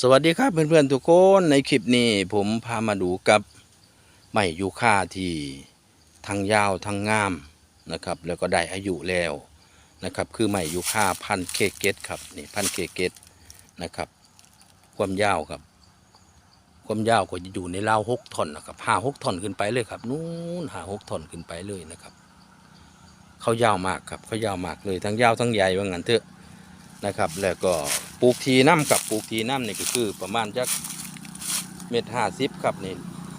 สวัสดีครับเพื่อนๆทุกคนในคลิปนี้ผมพามาดูกับไม้ยูคาที่ทั้งยาวทั้งงามนะครับ แล้วก็ได้อายุแล้วนะครับ คือไม้ยูคาพันเคเกตครับนี่พันเคเกตนะครับ ความยาวครับ ความยาวก็จะอยู่ในราวหกท่อนนะครับห้าหกท่อนขึ้นไปเลยครับนู้นห้าหกท่อนขึ้นไปเลยนะครับเขายาวมากครับเขายาวมากเลยทั้งยาวทั้งใหญ่ว่างั้นเถอะ นะครับ แล้วก็ปลูกทีน้ำกับปลูกทีน้ำนี่ก็คือประมาณจักเม็ดห้าสิบครับนี่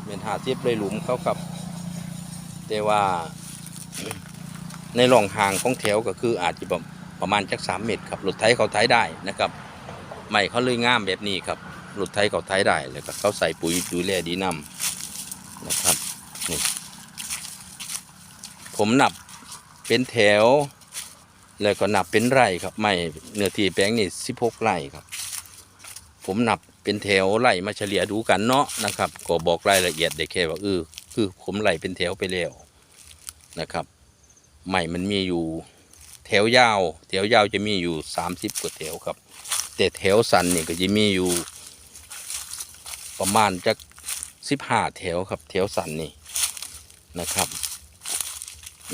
เม็ดห้าสิบเลยหลุมเขาครับ แต่ว่าในร่องห่างของแถวก็คืออาจจะประมาณจักสามเม็ดครับรถไถเขาไถได้นะครับไม่เขาเลยง่ามแบบนี้ครับรถไถเขาไถได้แล้วก็เขาใส่ปุ๋ยดูแลดีน้ำนะครับนี่ผมนับเป็นแถว แล้วก็นับเป็นไร่ครับไม่เนื้อที่แปลงนี่สิบหกไร่ครับ ผมนับเป็นแถวไร่มาเฉลี่ยดูกันเนาะนะครับ ก็บอกรายละเอียดได้แค่ว่าเออคือผมไล่เป็นแถวไปแล้วนะครับใหม่มันมีอยู่แถวยาว แถวยาวจะมีอยู่สามสิบกว่าแถวครับ แต่แถวสั้นนี่ก็จะมีอยู่ ประมาณจักสิบห้าแถวครับ แถวสั้นนี่นะครับ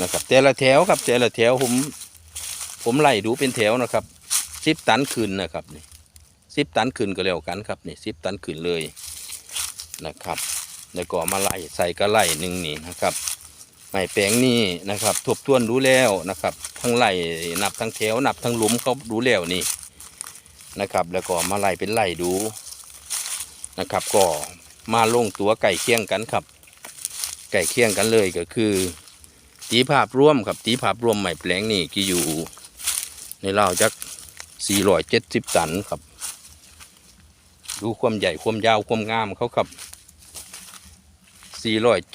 นะครับ แต่ละแถวครับแต่ละแถวผม ผมไล่ดูเป็นแถวนะครับสิบตันขึ้นนะครับนี่สิบตันขึ้นก็แล้วกันครับนี่สิบตันขึ้นเลยนะครับ แล้วก็มาไล่ใส่กระไล่หนึ่งนี่นะครับไม้แปลงนี่นะครับทบทวนดูแล้วนะครับ ทั้งไล่นับทั้งแถวนับทั้งหลุมเขาดูแล้วนี่นะครับ แล้วก็มาไล่เป็นไล่ดูนะครับ ก็มาลงตัวไก่เคียงกันครับ ไก่เคียงกันเลยก็คือตีภาพร่วมครับตีภาพร่วมใหม่แปลงนี่กี่อยู่ ในเล่าวจัก470ตันครับ ดูความใหญ่ความยาวความงามเขาครับ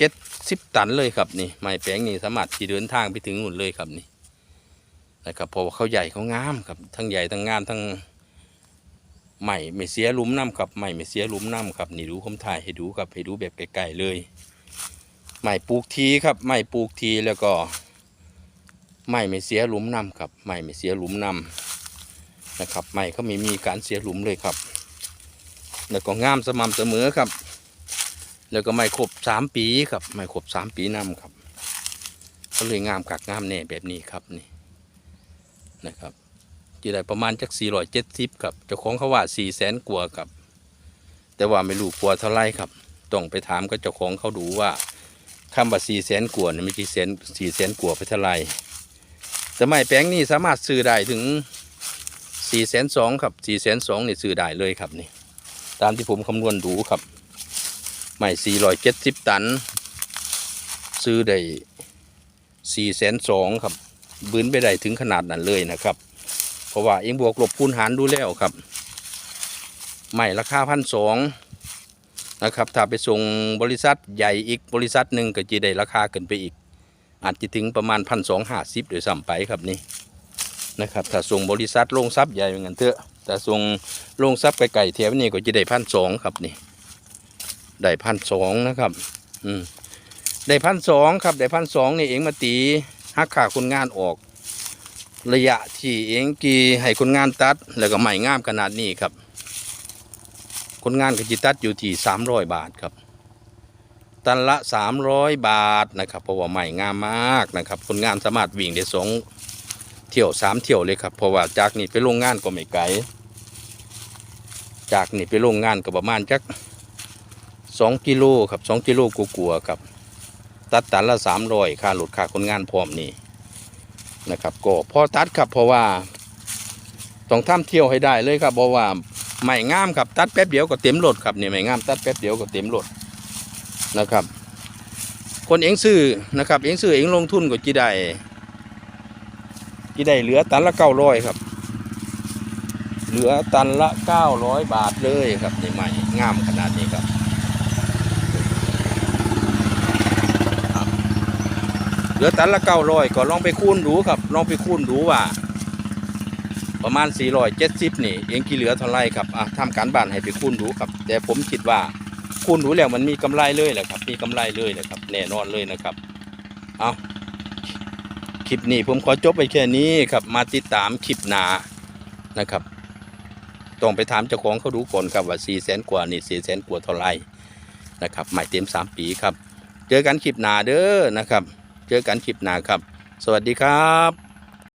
470ตันเลยครับนี่ไม้แปลงนี่สามารถที่เดินทางไปถึงนู่นเลยครับนี่นะครับเพราะว่าเขาใหญ่เขางามครับ ทั้งใหญ่ทั้งงามทั้งใหม่ไม่เสียลุมน้ำครับใหม่ไม่เสียลุมน้ำครับนี่ดูผมถ่ายให้ดูครับให้ดูแบบไกลๆเลยไม้ปลูกทีครับไม้ปลูกทีแล้วก็ ไม้ไม่เสียหลุมน้ำครับไม้ไม่เสียหลุมน้ำนะครับไม้เขาไม่มีการเสียหลุมเลยครับ แล้วก็งามสม่ำเสมอครับ แล้วก็ไม้ครบสามปีครับไม้ครบสามปีน้ำครับ ก็เลยงามกักงามแน่แบบนี้ครับนี่นะครับจีได้ประมาณจักสี่ร้อยเจ็ดสิบครับเจ้าของเขาว่าสี่แสนกว่าครับ แต่ว่าไม่รู้กลัวเท่าไรครับต้องไปถามกับเจ้าของเขาดูว่าคำว่าสี่แสนกว่าเนี่ยไม่ใช่แสนสี่แสนกว่าไปเท่าไร หรสมัยแปลงนี้สามารถซื้อได้ถึงสี่แสนสองครับสี่แสนสองนี่ซื้อได้เลยครับนี่ ตามที่ผมคำนวณดูครับไม่สี่ร้อยเจ็ดสิบตัน ซื้อได้สี่แสนสองครับบืนไปได้ถึงขนาดนั้นเลยนะครับ เพราะว่าเองบวกลบคูณหารดูแล้วครับไม่ราคาพันสองนะครับ ถ้าไปส่งบริษัทใหญ่อีกบริษัทหนึ่งก็จะได้ราคาขึ้นไปอีก อาจจะถึงประมาณพันสองห้าสิบโดยซ้ำไปครับนี่นะครับถ้าส่งบริษัทโรงซับใหญ่เหมือนกันเถอะแต่ส่งโรงซับไก่ๆแถวนี้ก็จะได้พันสองครับนี่ได้พันสองนะครับ อืมได้พันสองครับได้พันสองนี่เองมาตีหักขาคนงานออก ระยะที่เองกีให้คนงานตัดแล้วก็ใหม่งามขนาดนี้ครับ คนงานกจิตัดอยู่ที่สามร้อยบาทครับ ตันละสามร้อยบาทนะครับเพราะว่าใหม่งามมากนะครับคนงานสามารถวิ่งได้สองเที่ยวสามเที่ยวเลยครับเพราะว่าจากนี่ไปโรงงานก็ไม่ไกลจากนี่ไปโรงงานก็ประมาณจักสองกิโลครับสองกิโลกลัวๆครับตัดตันละสามร้อยค่าหลุดค่าคนงานพร้อมนี่นะครับก็พอตัดครับเพราะว่าต้องทำเที่ยวให้ได้เลยครับเพราะว่าไม่งามครับตัดแป๊บเดียวก็เต็มรถครับเนี่ยไม่งามตัดแป๊บเดียวก็เต็มรถ นะครับ คนเองซื้อนะครับ เองซื้อเองลงทุนก็จีได้จีได้เหลือตันละเก้าร้อยครับ เหลือตันละเก้าร้อยบาทเลยครับนี่ใหม่งามขนาดนี้ครับครับเหลือตันละเก้าร้อยก็ลองไปคูณดูครับ ลองไปคูณดูว่า ประมาณ 470 นี่ เองกี่เหลือเท่าไรครับอะทำการบ้านให้ไปคูณดูครับ แต่ผมคิดว่า คูณดูแล้วมันมีกำไรเลยแหละครับ มีกำไรเลยแหละครับ แน่นอนเลยนะครับ เอาคลิปนี้ผมขอจบไปแค่นี้ครับ มาติดตามคลิปหนานะครับ ต้องไปถามเจ้าของเขาดูก่อนครับว่า4ี่แสนกว่านี่สี่แสนกว่าเท่าไรนะครับใหม่เต็ม3ปีครับ เจอกันคลิปหนาเด้อนะครับ เจอกันคลิปหนาครับ สวัสดีครับ